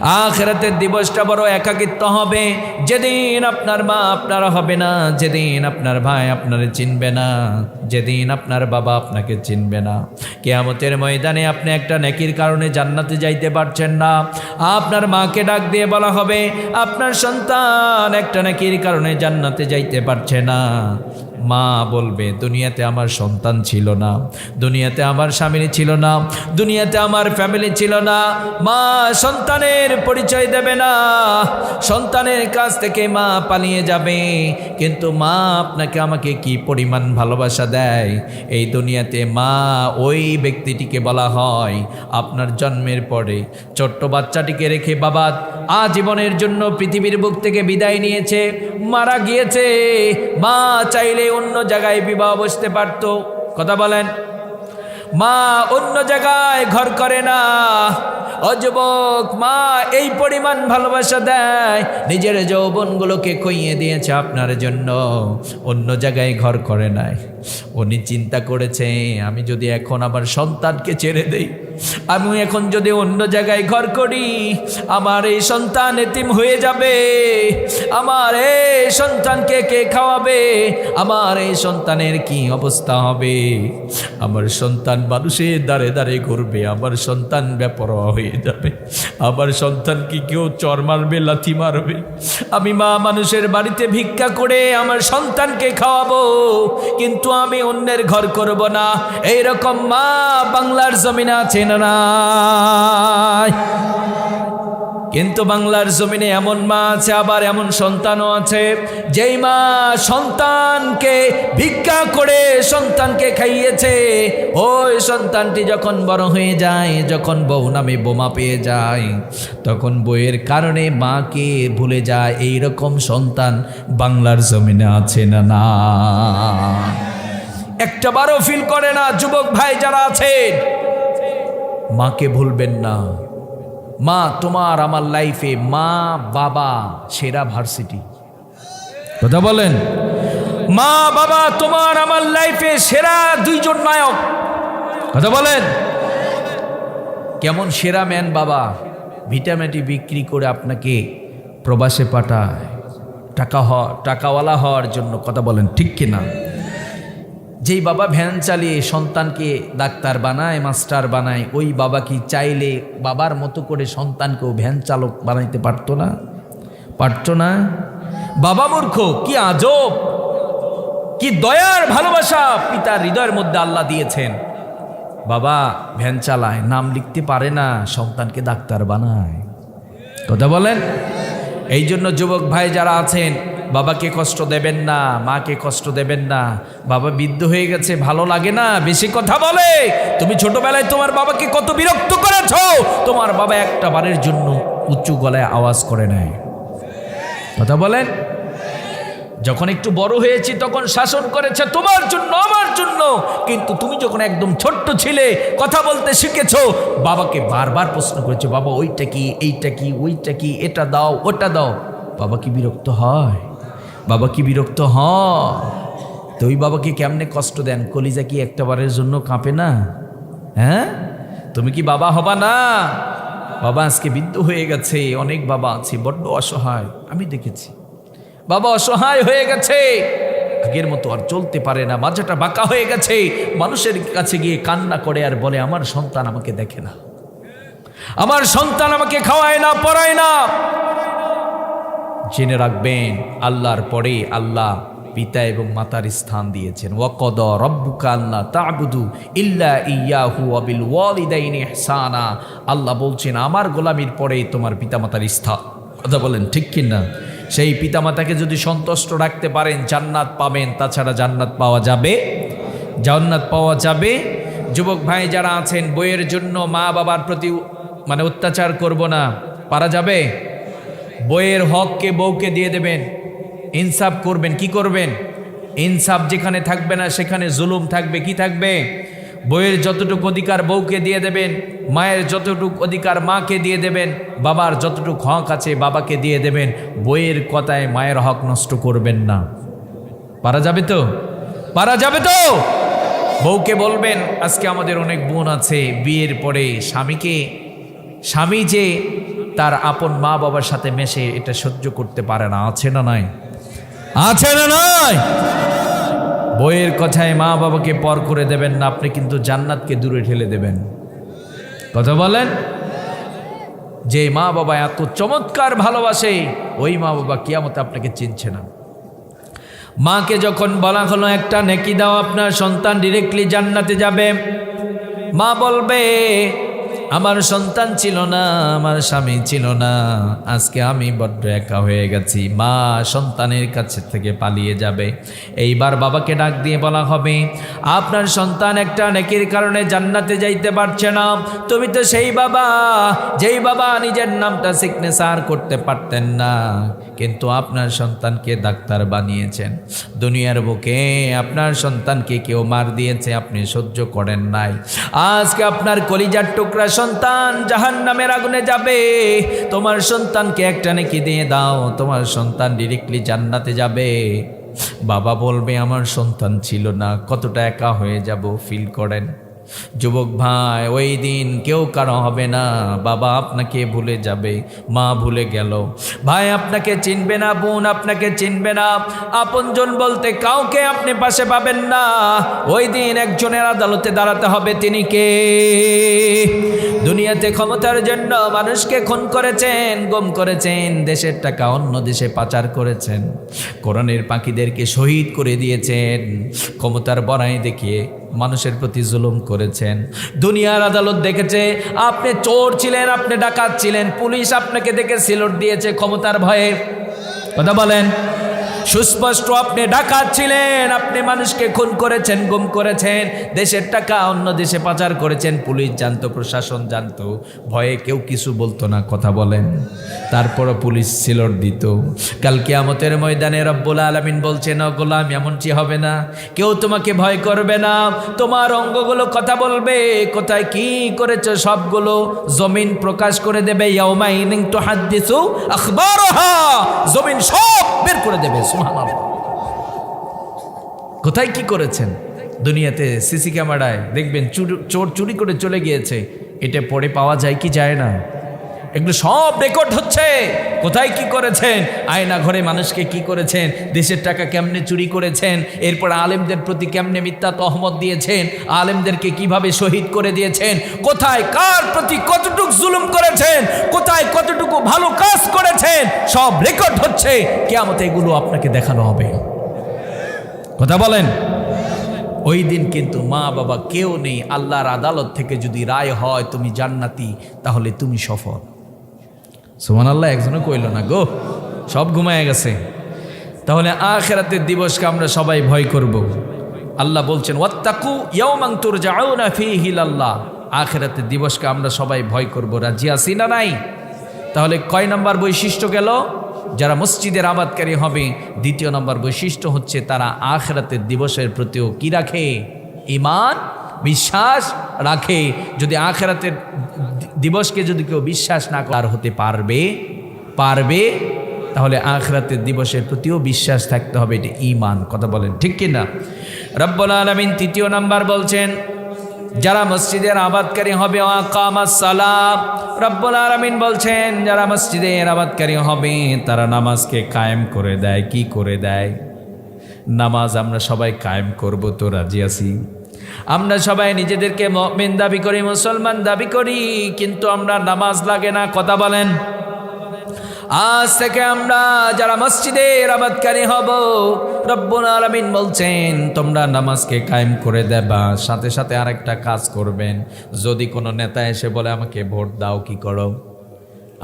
আখেরাতের দিবসটা বড় একাকিত্ব হবে। যেদিন আপনার মা আপনার হবে না, যেদিন আপনার ভাই আপনার চিনবে না, যেদিন আপনার বাবা আপনাকে চিনবে না। কেয়ামতের ময়দানে আপনি একটা নেকির কারণে জান্নাতে যাইতে পারছেন না। আপনার মাকে ডাক দিয়ে বলা হবে, আপনার সন্তান একটা নেকির কারণে জান্নাতে যাইতে পারছে না। মা বলবে, দুনিয়াতে আমার সন্তান ছিল না, দুনিয়াতে আমার স্বামী ছিল না, দুনিয়াতে আমার ফ্যামিলি ছিল না। মা সন্তানের পরিচয় দেবে না। সন্তানের কাছ থেকে মা পালিয়ে যাবে। কিন্তু মা আপনাকে আমাকে কি পরিমাণ ভালোবাসা দেয়? এই দুনিয়াতে মা ওই ব্যক্তিটিকে বলা হয়, আপনার জন্মের পরে। ছোট্ট বাচ্চাটিকে রেখে বাবা আজীবনের জন্য পৃথিবীর বুক থেকে বিদায় নিয়েছে, মারা গিয়েছে। মা চাইলে অন্য জায়গায় বিবাহ বসতে পারত। কথা বলেন। মা অন্য জায়গায় ঘর করে না। অযুবক মা, এই পরিমাণ ভালোবাসা দেয়। নিজের যৌবনগুলোকে কইয়ে দিয়েছে আপনার জন্য। অন্য জায়গায় ঘর করে নাই। উনি চিন্তা করেছে, আমি যদি এখন আমার সন্তানকে ছেড়ে দেই, আমি এখন যদি অন্য জায়গায় ঘর করি, আমার এই সন্তান এতিম হয়ে যাবে। আমার এই সন্তানকে কে খাওয়াবে? আমার এই সন্তানের কি অবস্থা হবে? আমার সন্তান মানুষের দাঁড়ে দাঁড়ে ঘুরবে, আমার সন্তান বেপরোয়া হয়ে যাবে। আমার সন্তান কি কেউ চর মারবে, লাথি মারবে? আমি মা মানুষের বাড়িতে ভিক্ষা করে আমার সন্তানকে খাওয়াবো, কিন্তু আমি অন্যের ঘর করব না। এইরকম মা বাংলার জমিনে আছে না কিন্তু বাংলার জমিনে এমন মা আছে, আবার এমন সন্তানও আছে। যেই মা সন্তানকে ভিক্ষা করে সন্তানকে খাইয়েছে, ওই সন্তানটি যখন বড় হয়ে যায়, যখন বউ নামে বোমা পেয়ে যায়, তখন বইয়ের কারণে মাকে ভুলে যায় এই রকম সন্তান বাংলার জমিনে আছে না না? একটা বারও ফিল করে না, যুবক ভাই যারা আছেন, মাকে ভুলবেন না। মা, তোমার আমার লাইফে মা, বাবা সেরা ভার্সিটি কথা বলেন? মা, বাবা, তোমার আমার লাইফে সেরা দুইজন নায়ক। কথা বলেন? কেমন সেরা ম্যান বাবা ভিটামিনটি বিক্রি করে আপনাকে প্রবাসে পাঠায়। টাকা হ টাকাওয়ালা হওয়ার জন্য। কথা বলেন, ঠিক কিনা? যেই বাবা ভ্যান চালিয়ে সন্তানকে ডাক্তার বানায়, মাস্টার বানায়, ওই বাবা কি চাইলে বাবার মতো করে সন্তানকেও ভ্যান চালক বানাইতে পারতো না? পারতো না? বাবা মূর্খ, কি আজব! কি দয়ার ভালোবাসা পিতার হৃদয়ের মধ্যে আল্লাহ দিয়েছেন। বাবা ভ্যান চালায়, নাম লিখতে পারে না, সন্তানকে ডাক্তার বানায়। কথা বলেন? এই জন্য যুবক ভাই যারা আছেন বাবাকে কষ্ট দেবেন না, মাকে কষ্ট দেবেন না। বাবা বৃদ্ধ হয়ে গেছে, ভালো লাগে না, বেশি কথা বলে। তুমি ছোটবেলায় তোমার বাবাকে কত বিরক্ত করেছ, তোমার বাবা একটা বারের জন্য উঁচু গলায় আওয়াজ করে নেয় কথা বলেন? যখন একটু বড় হয়েছি, তখন শাসন করেছে, তোমার জন্য, আমার জন্য। কিন্তু তুমি যখন একদম ছোট্ট ছিলে, কথা বলতে শিখেছ, বাবাকে বারবার প্রশ্ন করেছ, বাবা, ওইটা কি, এইটা কি, ওইটা কি, এটা দাও, ওটা দাও। বাবা কি বিরক্ত হয়? বাবা কি বিরক্ত হ তো ওই বাবাকে কেমনে কষ্ট দেন? কলিজা কি একটা বারের জন্য কাঁপে না? হ্যাঁ? তুমি কি বাবা হবা না? বাবা আজকে বৃদ্ধ হয়ে গেছে, অনেক বাবা আছে, বড্ড অসহায়, আমি দেখেছি। বাবা অসহায় হয়ে গেছে, আগের মতো আর চলতে পারে না মাঝাটা বাঁকা হয়ে গেছে, মানুষের কাছে গিয়ে কান্না করে আর বলে, আমার সন্তান আমাকে দেখে না। আমার সন্তান আমাকে খাওয়ায় না, পড়ায় না। জেনে রাখবেন, আল্লাহর পরে আল্লাহ পিতা এবং মাতার স্থান দিয়েছেন। ওয়াকদ রব্বুকা আল্লাহ তাবুদু ইল্লা ইয়াহু আবিল ওয়ালিদাইন ইহসানা। আল্লাহ বলছেন, আমার গোলামির পরে তোমার পিতা পিতামাতার স্থান। কথা বলেন, ঠিক কিনা? সেই পিতামাতাকে যদি সন্তুষ্ট রাখতে পারেন, জান্নাত পাবেন। তাছাড়া জান্নাত পাওয়া যাবে? জান্নাত পাওয়া যাবে? যুবক ভাই যারা আছেন, বইয়ের জন্য মা বাবার প্রতি মানে অত্যাচার করব না। পারা যাবে? বইয়ের হককে বউকে দিয়ে দেবেন, ইনসাফ করবেন, কি করবেন? ইনসাফ যেখানে থাকবে না, সেখানে জুলুম থাকবে, কি থাকবে? বইয়ের যতটুকু অধিকার বউকে দিয়ে দেবেন, মায়ের যতটুকু অধিকার মাকে দিয়ে দেবেন, বাবার যতটুকু হক আছে বাবাকে দিয়ে দেবেন, বইয়ের কথায় মায়ের হক নষ্ট করবেন না। পারা যাবে তো? পারা যাবে তো? বউকে বলবেন, আজকে আমাদের অনেক বোন আছে, বিয়ের পরে স্বামীকে, স্বামী যে তার আপন মা বাবার সাথে মেশে এটা সহ্য করতে পারে না, আছে না নাই? আছে না নয় বইয়ের কথায় মা বাবাকে পর করে দেবেন না, আপনি কিন্তু জান্নাতকে দূরে ঠেলে দেবেন। কথা বলেন? যে মা বাবা এত চমৎকার ভালোবাসে, ওই মা বাবা কিয়ামতে আপনাকে চিনছে না। মাকে যখন বলা হলো, একটা নেকি দাও, আপনার সন্তান ডিরেক্টলি জান্নাতে যাবে। মা বলবে আমার সন্তান ছিল না, আমার স্বামী ছিল না। আজকে আমি বড্ড একা হয়ে গেছি। মা সন্তানের কাছে থেকে পালিয়ে যাবে। এইবার বাবাকে ডাক দিয়ে বলা হবে, আপনার সন্তান একটা নেকির কারণে জান্নাতে যাইতে পারছে না। তুমি তো সেই বাবা, যেই বাবা নিজের নামটা সিগনেচার করতে পারতেন না। কিন্তু আপনার সন্তানকে ডাক্তার বানিয়েছেন। দুনিয়ার বুকে আপনার সন্তানকে কেউ মার দিয়েছে, আপনি সহ্য করেন নাই। আজকে আপনার কলিজার টুকরা সন্তান জাহান নামের আগুনে যাবে। তোমার সন্তানকে একটা নাকি দিয়ে দাও, তোমার সন্তান ডিরেক্টলি জান্নাতে যাবে। বাবা বলবে, আমার সন্তান ছিল না, কতটা একা হয়ে যাব ফিল করেন। যুবক ভাই, ওই দিন কেউ কারও হবে না। বাবা আপনাকে ভুলে যাবে, মা ভুলে গেল। ভাই, আপনাকে চিনবে না, বোন আপনাকে চিনবে না। আপনজন বলতে কাউকে আপনি পাশে পাবেন না। ওই দিন একজনের আদালতে দাঁড়াতে হবে, তিনি কে? দুনিয়াতে ক্ষমতার জন্য মানুষকে খুন করেছেন, গম করেছেন, দেশের টাকা অন্য দেশে পাচার করেছেন। কোরআনের পাখিদেরকে শহীদ করে দিয়েছেন। ক্ষমতার বড়াই দেখিয়ে মানুষের প্রতি জুলুম করেছেন। দুনিয়ার আদালত দেখেছে, আপনি চোর ছিলেন, আপনি ডাকাত ছিলেন, পুলিশ আপনাকে দেখে সিলট দিয়েছে ক্ষমতার ভয়ে। কথা বলেন। সুস্পষ্ট, আপনি ডাকাত ছিলেন, আপনি মানুষকে খুন করেছেন, গুম করেছেন, দেশের টাকা অন্য দেশে পাচার করেছেন, পুলিশ জানতো, প্রশাসন জানতো, ভয়ে কেউ কিছু বলতো না, কথা বলেন। তারপরও পুলিশ সিলট দিত। কালকে আমতের ময়দানে রব্বুল আলমিন বলছেন, "ও গোলাম এমনটি হবে না? কেউ তোমাকে ভয় করবে না। তোমার অঙ্গগুলো কথা বলবে, কোথায় কি করেছ সবগুলো? জমিন প্রকাশ করে দেবে ইয়াউমাইনিন তুহাদ্দিসু আখবারহা। জমিন সব বের করে দেবে কোথায় কি করেছেন? দুনিয়াতে সিসি ক্যামেরায় দেখবেন চুর- চোর চুরি করে চলে গিয়েছে। এটা পরে পাওয়া যায় কি যায় না? এগুলো সব রেকর্ড হচ্ছে। কোথায় কি করেছেন? আয়না ঘরে মানুষকে কি করেছেন? দেশের টাকা কেমনে চুরি করেছেন? এরপর আলেমদের প্রতি কেমনে মিথ্যা তহমত দিয়েছেন? আলেমদেরকে কীভাবে শহীদ করে দিয়েছেন? কোথায় কার প্রতি কতটুকু জুলুম করেছেন? কোথায় কতটুকু ভালো কাজ করেছেন? সব রেকর্ড হচ্ছে। কেমতে এগুলো আপনাকে দেখানো হবে। কথা বলেন। ওই দিন কিন্তু মা বাবা কেউ নেই। আল্লাহর আদালত থেকে যদি রায় হয় তুমি জান্নাতি, তাহলে তুমি সফল। সুমান আল্লাহ একজনও কইল না গো, সব ঘুমায় গেছে। তাহলে আখেরাতের দিবসকে আমরা সবাই ভয় করব। আল্লাহ বলছেন, ওয়াত্তাকু ইয়াউমান তুরজাউনা ফীহি আল্লাহ আখেরাতের দিবসকে আমরা সবাই ভয় করব। রাজি আছি না নাই? তাহলে কয় নম্বর বৈশিষ্ট্য গেল? যারা মসজিদের আবাদকারী হবে, দ্বিতীয় নম্বর বৈশিষ্ট্য হচ্ছে তারা আখেরাতের দিবসের প্রতিও কি রাখে? ইমান বিশ্বাস রাখে। যদি আখেরাতের দিবসকে যদি কেউ বিশ্বাস না করার হতে পারবে পারবে, তাহলে আখরাতের দিবসের প্রতিও বিশ্বাস থাকতে হবে, এটা ইমান কথা বলেন, ঠিক কিনা রব্বুল আলমিন তৃতীয় নাম্বার বলছেন, যারা মসজিদের আবাদকারী হবে সালাম রব্বুল আলমিন বলছেন, যারা মসজিদের আবাদকারী হবে, তারা নামাজকে কায়েম করে দেয়, কি করে দেয়? নামাজ আমরা সবাই কায়েম করব, তো রাজি আছি? আমরা সবাই নিজেদেরকে মমিন দাবি করি, মুসলমান দাবি করি, কিন্তু আমরা নামাজ লাগে না, কথা বলেন। আজ থেকে আমরা যারা মসজিদের আবাদকারী হব, রব্বুল আলমিন বলছেন, তোমরা নামাজকে কায়েম করে দেবা, সাথে সাথে আরেকটা কাজ করবেন। যদি কোনো নেতা এসে বলে, আমাকে ভোট দাও, কি করো?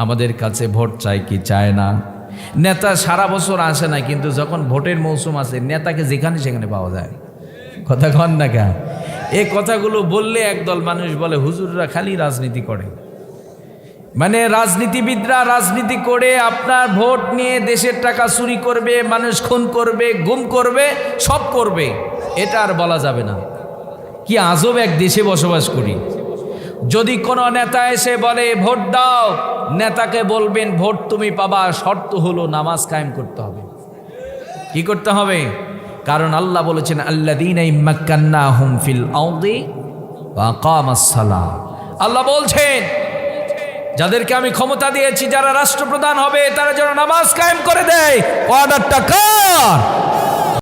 আমাদের কাছে ভোট চাই, কি চায় না নেতা সারা বছর আসে না, কিন্তু যখন ভোটের মৌসুম আসে, নেতাকে যেখানে সেখানে পাওয়া যায়। কথা কন না কেন? এই কথাগুলো বললে একদল মানুষ বলে, হুজুররা খালি রাজনীতি করে। মানে রাজনীতিবিদরা রাজনীতি করে, আপনার ভোট নিয়ে দেশের টাকা চুরি করবে, মানুষ খুন করবে, গুম করবে, সব করবে। এটা আর বলা যাবে না। কি আজব এক দেশে বসবাস করি। যদি কোনো নেতা এসে বলে, ভোট দাও। নেতাকে বলবেন, ভোট তুমি পাবা, শর্ত হলো নামাজ কায়েম করতে হবে। কি করতে হবে? কারণ আল্লাহ বলেছেন আল্লাদিন হুম ফিল আউদি আল্লাহ বলছেন, যাদেরকে আমি ক্ষমতা দিয়েছি, যারা রাষ্ট্রপ্রধান হবে, তারা যেন নামাজ কায়েম করে দেয়। অর্ডারটা কার?